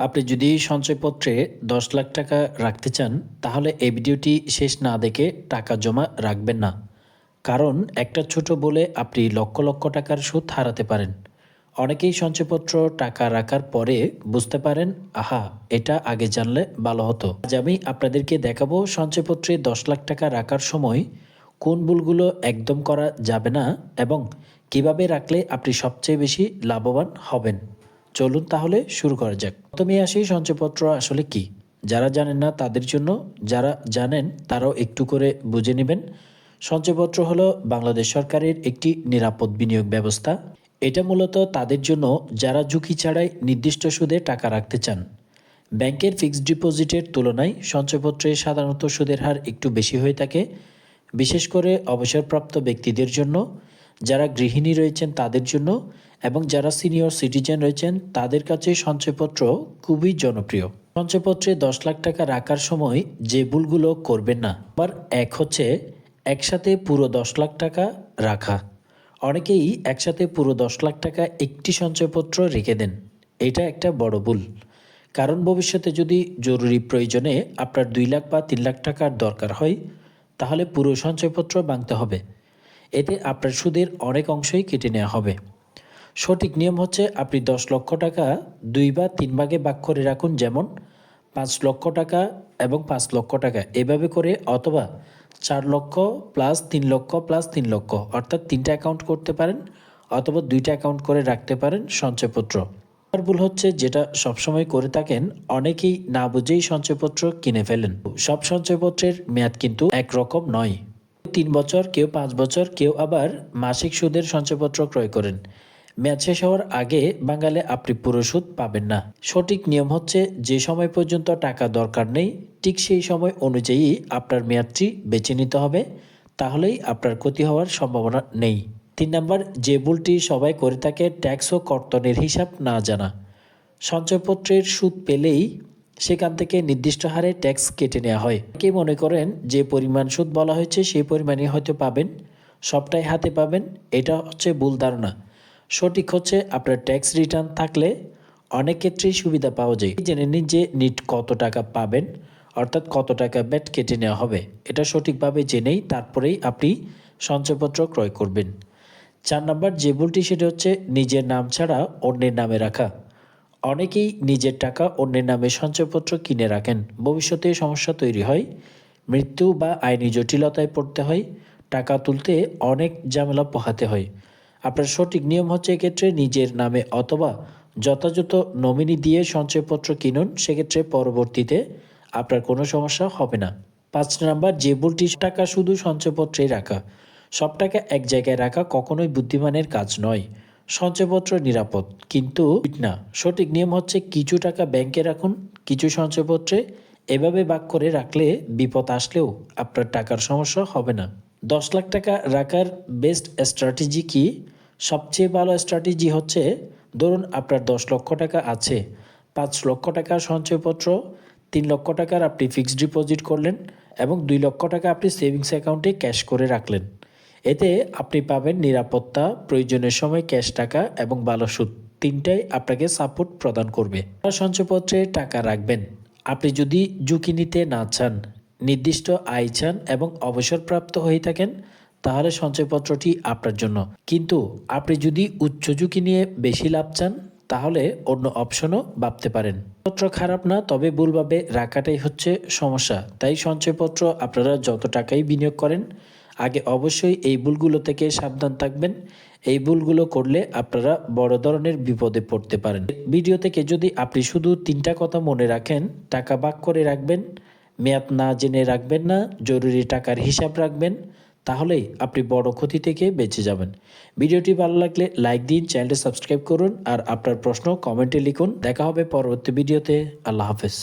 আপনি যদি সঞ্চয়পত্রে দশ লাখ টাকা রাখতে চান, তাহলে এই ভিডিওটি শেষ না দেখে টাকা জমা রাখবেন না। কারণ একটা ছোট বলে আপনি লক্ষ লক্ষ টাকার সুদ হারাতে পারেন। অনেকেই সঞ্চয়পত্র টাকা রাখার পরে বুঝতে পারেন, আহা, এটা আগে জানলে ভালো হতো। আজ আমি আপনাদেরকে দেখাবো সঞ্চয়পত্রে দশ লাখ টাকা রাখার সময় কোন ভুলগুলো একদম করা যাবে না এবং কীভাবে রাখলে আপনি সবচেয়ে বেশি লাভবান হবেন। চলুন তাহলে শুরু করা যাক। প্রথমে আসি সঞ্চয়পত্র আসলে কি? যারা জানেন না তাদের জন্য, যারা জানেন তারাও একটু করে বুঝে নেবেন। সঞ্চয়পত্র হলো বাংলাদেশ সরকারের একটি নিরাপদ বিনিয়োগ ব্যবস্থা। এটা মূলত তাদের জন্য যারা ঝুঁকি ছাড়াই নির্দিষ্ট সুদে টাকা রাখতে চান। ব্যাংকের ফিক্সড ডিপোজিটের তুলনায় সঞ্চয়পত্রে সাধারণত সুদের হার একটু বেশি হয়ে থাকে। বিশেষ করে অবসরপ্রাপ্ত ব্যক্তিদের জন্য, যারা গৃহিণী রয়েছেন তাদের জন্য এবং যারা সিনিয়র সিটিজেন রয়েছেন, তাদের কাছে সঞ্চয়পত্র খুবই জনপ্রিয়। সঞ্চয়পত্রে দশ লাখ টাকা রাখার সময় যে ভুলগুলো করবেন না, আবার এক হচ্ছে একসাথে পুরো দশ লাখ টাকা রাখা। অনেকেই একসাথে পুরো দশ লাখ টাকা একটি সঞ্চয়পত্র রেখে দেন। এটা একটা বড় ভুল। কারণ ভবিষ্যতে যদি জরুরি প্রয়োজনে আপনার দুই লাখ বা তিন লাখ টাকার দরকার হয়, তাহলে পুরো সঞ্চয়পত্র ভাঙতে হবে। এতে আপনার সুদের অনেক অংশই কেটে নেওয়া হবে। সঠিক নিয়ম হচ্ছে আপনি দশ লক্ষ টাকা দুই বা তিন ভাগে ভাগ করে রাখুন, যেমন পাঁচ লক্ষ টাকা এবং পাঁচ লক্ষ টাকা। এভাবে করে অথবা চার লক্ষ প্লাস তিন লক্ষ প্লাস তিন লক্ষ, অর্থাৎ তিনটা অ্যাকাউন্ট করতে পারেন অথবা দুইটা অ্যাকাউন্ট করে রাখতে পারেন সঞ্চয়পত্র। আর ভুল হচ্ছে যেটা সবসময় করে থাকেন, অনেকেই না বুঝেই সঞ্চয়পত্র কিনে ফেলেন। সব সঞ্চয়পত্রের মেয়াদ কিন্তু একরকম নয়। তিন বছর, কেউ পাঁচ বছর, কেউ আবার মাসিক সুদের সঞ্চয়পত্র ক্রয় করেন। মেয়াদ শেষ হওয়ার আগে বাঙালে আপনি পুরো সুদ পাবেন না। সঠিক নিয়ম হচ্ছে যে সময় পর্যন্ত টাকা দরকার নেই, ঠিক সেই সময় অনুযায়ী আপনার মেয়াদটি বেছে নিতে হবে, তাহলেই আপনার ক্ষতি হওয়ার সম্ভাবনা নেই। তিন নম্বর, যে ভুলটি সবাই করে থাকে ট্যাক্স ও কর্তনের হিসাব না জানা। সঞ্চয়পত্রের সুদ পেলেই সেখান থেকে নির্দিষ্ট হারে ট্যাক্স কেটে নেওয়া হয়। কে মনে করেন যে পরিমাণ সুদ বলা হয়েছে সেই পরিমাণই হয়তো পাবেন, সবটাই হাতে পাবেন, এটা হচ্ছে ভুল ধারণা। সঠিক হচ্ছে আপনার ট্যাক্স রিটার্ন থাকলে অনেক ক্ষেত্রেই সুবিধা পাওয়া যায়। জেনে নিন যে নিট কত টাকা পাবেন, অর্থাৎ কত টাকা ব্যাট কেটে নেওয়া হবে। এটা সঠিকভাবে জেনেই তারপরেই আপনি সঞ্চয়পত্র ক্রয় করবেন। চার নম্বর যে ভুলটি সেটা হচ্ছে নিজের নাম ছাড়া অন্যের নামে রাখা। অনেকেই নিজের টাকা অন্যের নামে সঞ্চয়পত্র কিনে রাখেন। ভবিষ্যতে সমস্যা তৈরি হয়, মৃত্যু বা আইনি জটিলতায় পড়তে হয়, টাকা তুলতে অনেক ঝামেলা পোহাতে হয়। আপনার সঠিক নিয়ম হচ্ছে এক্ষেত্রে নিজের নামে অথবা যথাযথ নমিনি দিয়ে সঞ্চয়পত্র কিনুন, সেক্ষেত্রে পরবর্তীতে আপনার কোনো সমস্যা হবে না। পাঁচ নাম্বার, যে ভুলটি টাকা শুধু সঞ্চয়পত্রেই রাখা, সব টাকা এক জায়গায় রাখা কখনোই বুদ্ধিমানের কাজ নয়। সঞ্চয়পত্র নিরাপদ, কিন্তু না। সঠিক নিয়ম হচ্ছে কিছু টাকা ব্যাংকে রাখুন, কিছু সঞ্চয়পত্রে এভাবে বাক করে রাখলে বিপদ আসলেও আপনার টাকার সমস্যা হবে না। দশ লাখ টাকা রাখার বেস্ট স্ট্র্যাটেজি কি? সবচেয়ে ভালো স্ট্র্যাটেজি হচ্ছে, ধরুন আপনার দশ লক্ষ টাকা আছে, পাঁচ লক্ষ টাকা সঞ্চয়পত্র, তিন লক্ষ টাকার আপনি ফিক্সড ডিপোজিট করলেন এবং দুই লক্ষ টাকা আপনি সেভিংস অ্যাকাউন্টে ক্যাশ করে রাখলেন। এতে আপনি পাবেন নিরাপত্তা, প্রয়োজনের সময় ক্যাশ টাকা এবং ভালো সুদ। তিনটাই আপনাকে সাপোর্ট প্রদান করবে। সঞ্চয়পত্রে টাকা রাখবেন। আপনি যদি ঝুঁকি নিতে না চান নির্দিষ্ট আয় চান এবং অবসরপ্রাপ্ত হয়ে থাকেন, তাহলে সঞ্চয়পত্রটি আপনার জন্য। কিন্তু আপনি যদি উচ্চ ঝুঁকি নিয়ে বেশি লাভ চান, তাহলে অন্য অপশনও ভাবতে পারেন। পত্র খারাপ না, তবে ভুলভাবে রাখাটাই হচ্ছে সমস্যা। তাই সঞ্চয়পত্র আপনারা যত টাকাই বিনিয়োগ করেন, আগে অবশ্যই এই ভুলগুলো থেকে সাবধান থাকবেন। এই ভুলগুলো করলে আপনারা বড় ধরনের বিপদে পড়তে পারেন। ভিডিও থেকে যদি আপনি শুধু তিনটা কথা মনে রাখেন, টাকা বাক করে রাখবেন মেয়াদ না জেনে রাখবেন না, জরুরি টাকার হিসাব রাখবেন, তাহলেই আপনি বড় ক্ষতি থেকে বেঁচে যাবেন। ভিডিওটি ভালো লাগলে লাইক দিন, চ্যানেলটি সাবস্ক্রাইব করুন, আর আপনার প্রশ্ন কমেন্টে লিখুন। দেখা হবে পরবর্তী ভিডিওতে। আল্লাহ হাফেজ।